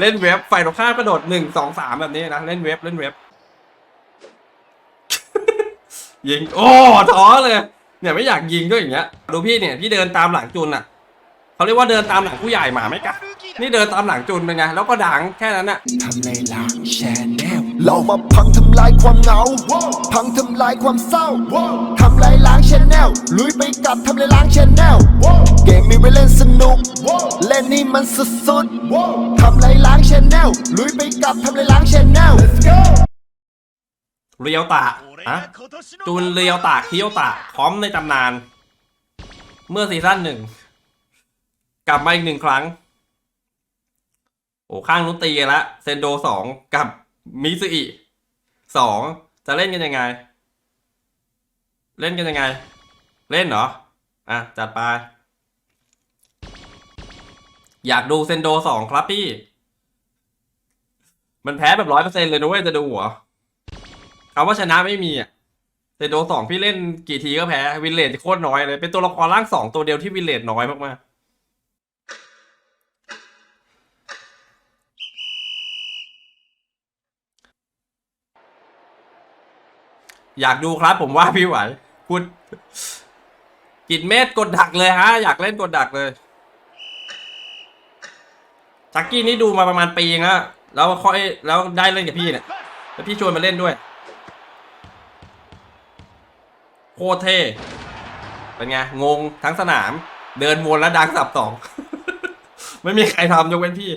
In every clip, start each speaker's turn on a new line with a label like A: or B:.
A: เล่นเว็บฝ่ายตรงข้ามกระโดดหนึ่งสองสามแบบนี้นะ เล่นเว็บเล่นเว็บ ยิง โอ้ท้อเลย เนี่ยไม่อยากยิงก็อย่างเงี้ย ดูพี่เนี่ย พี่เดินตามหลังจุนอะเขาเรียกว่าเดินตามหลังผู้ใหญ่หมาไม่กัดนี่เดินตามหลังจุนเป็นไง แล้วก็ดังแค่นั้นน่ะ
B: ทำในหลังแชนแนล
C: เรามาพังทำลายความเหงา พังทำลายความเศร้า ทำลายล้างแชแนลลุยไปกับทำลายล้างแชแนล เกมมีไว้เล่นสนุก เล่นนี่มันสุดๆทำลายล้างชแนลลุยไปกับทำลายล้างชแนล
A: เรียวตะอะจูนเรียวตะเคียวตะพร้อมในตำนาน เมื่อซีซั่นหนึ่ง กลับมาอีกหนึ่งครั้ง โอ้ข้างนู้นตีกันละเซนโดสองกับมิซุอิสองจะเล่นกันยังไง เล่นกันยังไง เล่นเหรอ อะ จัดไป อยากดูเซนโดสองครับพี่ มันแพ้แบบร้อยเปอร์เซ็นเลยนะเว้ยจะดูเหรอคำว่าชนะไม่มีอะเซนโดสองพี่เล่นกี่ทีก็แพ้ วินเลจโคตรน้อยเลย เป็นตัวละครร่างสองตัวเดียวที่วินเลจน้อยมากๆอยากดูครับผมว่าพี่ไหวพูดกินเม็ดกดดักเลยฮะ อยากเล่นกดดักเลย จักกี้นี่ดูมาประมาณปีงแล้วแล้วค่อยแล้วได้เล่นกับพี่เนี่ยแล้วพี่ชวนมาเล่นด้วย โคตรเท่เป็นไงงงทั้งสนาม เดินวนแล้วดังสับสองไม่มีใครทำยกเว้นพี่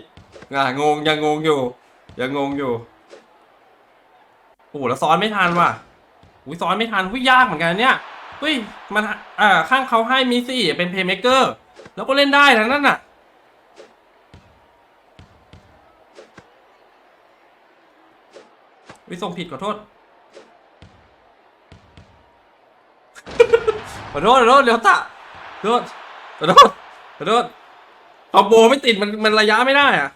A: งงยังงงอยู่ ยังงงอยู่โอ้โหแล้วซ้อนไม่ทันว่ะอุ้ยซ้อนไม่ทันหุ้ยยากเหมือนกันเนี่ยเฮ้ยมันอ่าข้างเขาให้มิซี่เป็นเพย์เมเกอร์แล้วก็เล่นได้ทั้งนั้นน่ะ วิส่งผิดขอโทษ ขอโทษขอโทษเดี๋ยวตะขอโทษขอโทษขอโทษคอมโบไม่ติดมันมันระยะไม่ได้อะ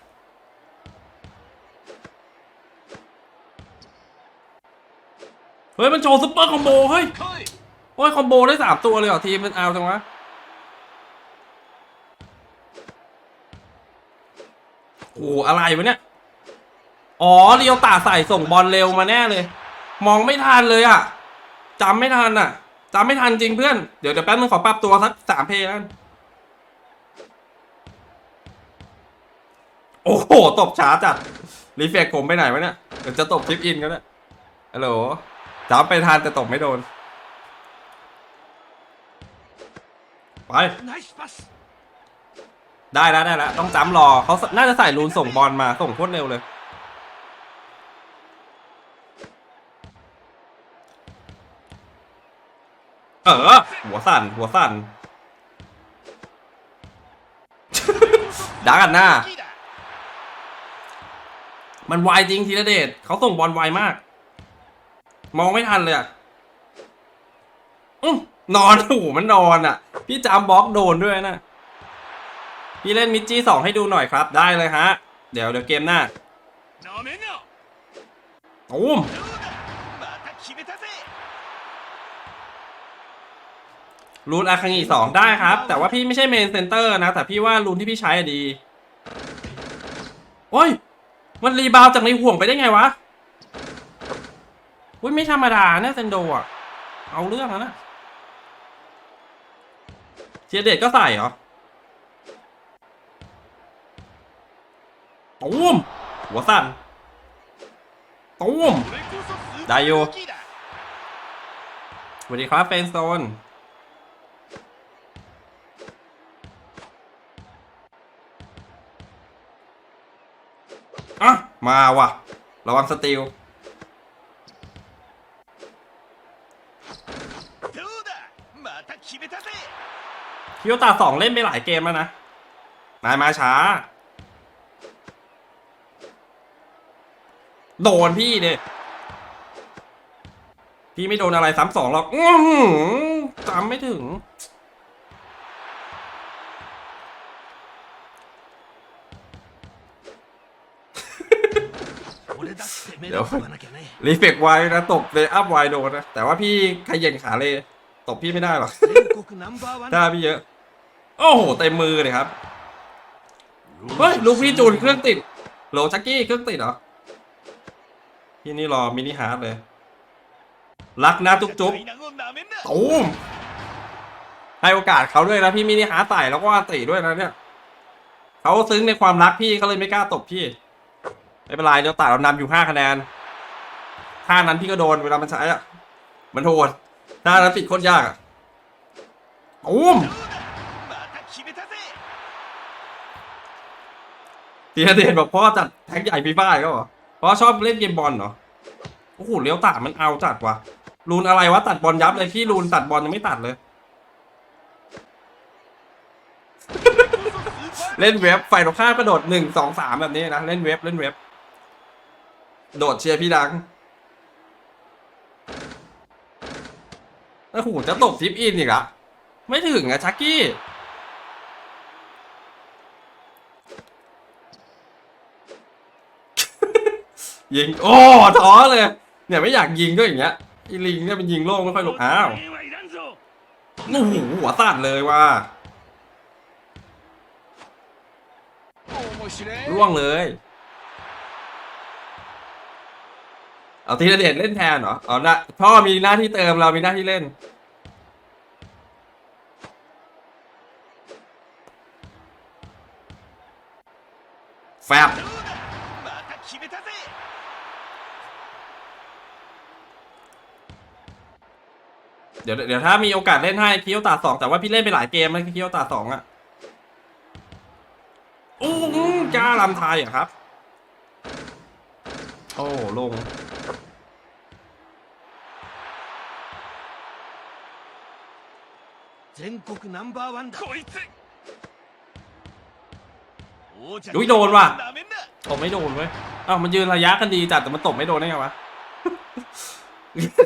A: เฮ้ยมันโชว์ซุปเปอร์คอมโบเฮ้ยโอ้ยคอมโบได้สามตัวเลยเหรอทีมมันเอาจังวะโอ้โหอะไรวะเนี่ย อ๋อเรียวตาใส่ส่งบอลเร็วมาแน่เลย มองไม่ทันเลยอะจำไม่ทันอะจำไม่ทันจริงเพื่อน เดี๋ยวเดี๋ยวแป๊บนึงขอปรับตัวสักสามเพลงแล้วกันโอ้โห ตบช้าจัด รีเฟกผมไปไหนวะเนี่ย เดี๋ยวจะตบทิปอินกันเนี่ยฮัลโหลจำไปทันแต่ตบไม่โดน ไป ได้แล้วได้แล้วต้องจำรอเขาน่าจะใส่รูนส่งบอลมาส่งโคตรเร็วเลย ออ หัวสั่น หัวสั่น ดักกันหน้า มันไวจริงทีละเดชเขาส่งบอลไวมาก มองไม่ทันเลยอะอื้อนอนโอ้โหมันนอนอะ พี่จามบล็อกโดนด้วยนะ พี่เล่นมิจจี้สองให้ดูหน่อยครับ ได้เลยฮะ เดี๋ยวเดี๋ยวเกมหน้าตูม รูนอาคังิสองได้ครับ แต่ว่าพี่ไม่ใช่เมนเซนเตอร์นะ แต่พี่ว่ารูนที่พี่ใช้อะดี โอ้ย มันรีบาวจากในห่วงไปได้ไงวะอุ้ยไม่ธรรมดาเนี่ยเซนโดอะ เอาเรื่องแล้วนะเชียเดชก็ใส่เหรอตูมหัวสั่นตูมได้อยู่สวัสดีครับเฟนโซน มาว่ะ ระวังสติลคิวตาสองเล่นไปหลายเกมแล้วนะ นายมาช้า โดนพี่เด็พี่ไม่โดนอะไรซ้ำสองหรอกอื้อหือจำไม่ถึง เดี๋ยวรีเฟกไวนะตบเลยอัพไวโดนนะ แต่ว่าพี่ขย่งขาเลยตบพี่ไม่ได้หรอกถ้าพี่เยอะ โอ้โหเต็มมือเลยครับ เฮ้ย ลูกพี่จูนเครื่องติดโหลจักกี้เครื่องติดเหรอที่นี่รอมินิฮาร์ดเลย รักนะจุ๊บจุ๊บตูมให้โอกาสเขาด้วยนะพี่มินิฮาร์ดใส่แล้วก็อันติด้วยนะเนี่ย เขาซึ้งในความรักพี่เขาเลยไม่กล้าตบพี่ ไม่เป็นไรเดี๋ยวตัดเรานำอยู่ห้าคะแนนท่านั้นพี่ก็โดนเวลามันใช้อะมันโหดท่านั้นปิดโคตรยากอะตูมตีนเดชบอกพ่อจัดแท็กใหญ่ฟีฟ่าอีก็เหรอพราะชอบเล่นเกมบอลเหรอโอ้โหเลี้ยวตามันเอาจัดว่ะรูนอะไรวะตัดบอลยับเลยพี่รูนตัดบอลยังไม่ตัดเลย เล่นเว็บไฟตรงข้ามกระโดดหนึ่งสองสามแบบนี้นะ เล่นเว็บเล่นเว็บ โดดเชียร์พี่ดังโอ้โหจะตบทิปอินอีกอะไม่ถึงอะชักกี้ ยิง โอ้ท้อเลย เนี่ยไม่อยากยิงก็อย่างเงี้ยอีลิงเนี่ยมันยิงโล่งไม่ค่อยหลงอ้าวโอ้โหหัวตัดเลยว่ะร่วงเลย เอาทีละเด็ดเล่นแทนเหรออ๋อนะพ่อมีหน้าที่เติมเรามีหน้าที่เล่น แฟบเดี๋ยวเดี๋ยวถ้ามีโอกาสเล่นให้คิวตาสองแต่ว่าพี่เล่นไปหลายเกมแล้วคิวตาสองอะอู้หูจ้าลำไทยอะครับ โอ้ลง
D: 全国ナンバーワンだこいつ
A: อุ้ยโดนว่ะ ตบไม่โดนเว้ยอ้าวมันยืนระยะกันดีจัดแต่มันตบไม่โดนได้ไงวะ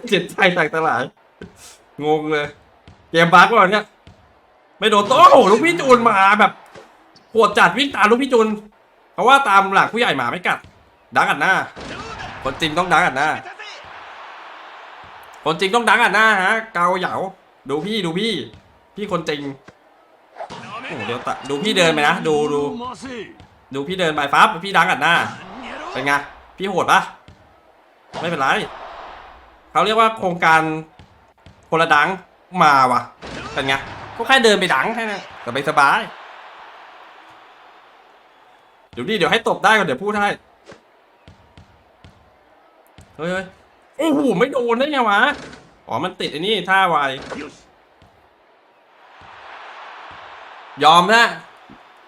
A: เจ็บใจแตกตลาย งงเลย เกมบั๊กว่ะเนี่ย ไม่โดนโต้โอ้โหลูกพี่จูนมาแบบโหดจัดวิ่งตามลูกพี่จูน เพราะว่าตามหลักผู้ใหญ่หมาไม่กัด ดักอัดหน้า คนจริงต้องดักอัดหน้า คนจริงต้องดักอัดหน้าฮะ เกาเหยาดูพี่ดูพี่ พี่คนจริงโอ้โหเดี๋ยวตะดูพี่เดินไปนะดูดูดูพี่เดินไปปั๊บพี่ดังอัดหน้าเป็นไงพี่โหดปะไม่เป็นไรเขาเรียกว่าโครงการคนละดังมาว่ะเป็นไงก็แค่เดินไปดังแค่นั้นสบายสบายเดี๋ยวดิเดี๋ยวให้ตบได้ก่อนเดี๋ยวพูดให้เฮ้ยเฮ้ยโอ้โหไม่โดนได้ไงวะอ๋อมันติดไอ้นี่ท่าไว ยอมนะ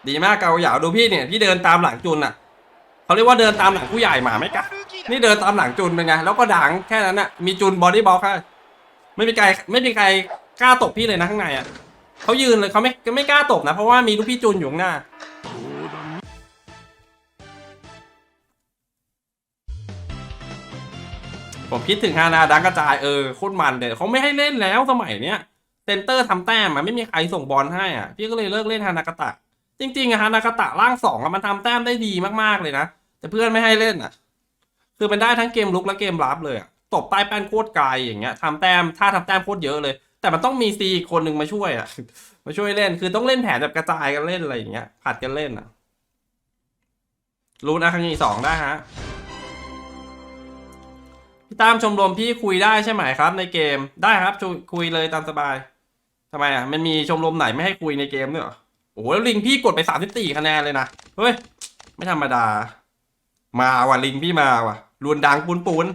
A: ดีมากเกาเหยาดูพี่เนี่ยพี่เดินตามหลังจุนอะเขาเรียกว่าเดินตามหลังผู้ใหญ่หมาไม่กัดนี่เดินตามหลังจุนเป็นไงแล้วก็ดังแค่นั้นน่ะมีจุนบอดี้บล็อกค่ะไม่มีใครไม่มีใครกล้าตบพี่เลยนะข้างในอะเขายืนเลยเขาไม่ไม่กล้าตบนะ เพราะว่ามีลูกพี่จุนอยู่ข้างหน้าผมคิดถึงฮานาดังกระจายเออโคตรมันเดี๋ยวเขาไม่ให้เล่นแล้วสมัยเนี้ย เซนเตอร์ทำแต้มอะไม่มีใครส่งบอลให้อะ พี่ก็เลยเลิกเล่นฮานากาตะ จริงๆอะฮานากาตะร่างสองอะมันทำแต้มได้ดีมากๆเลยนะ แต่เพื่อนไม่ให้เล่นอะ คือมันได้ทั้งเกมลุกและเกมรับเลยอะตบใต้แป้นโคตรไกลอย่างเงี้ยทำแต้มถ้าทำแต้มโคตรเยอะเลย แต่มันต้องมีซีอีคนหนึ่งมาช่วยอะ มาช่วยเล่นคือต้องเล่นแผนแบบกระจายกันเล่นอะไรอย่างเงี้ยผัดกันเล่นอะรู้นะครั้งนี้สองได้ฮะพี่ตามชมรมพี่คุยได้ใช่ไหมครับ ในเกมได้ครับคุยเลยตามสบายำไมอะ มันมีชมรมไหนไม่ให้คุยในเกมด้วยเหรอ โอ้โหแล้วลิงพี่กดไปสามสิบสี่คะแนนเลยนะ เฮ้ย ไม่ธรรมดา มาว่ะลิงพี่มาว่ะรวนดังปูนปูน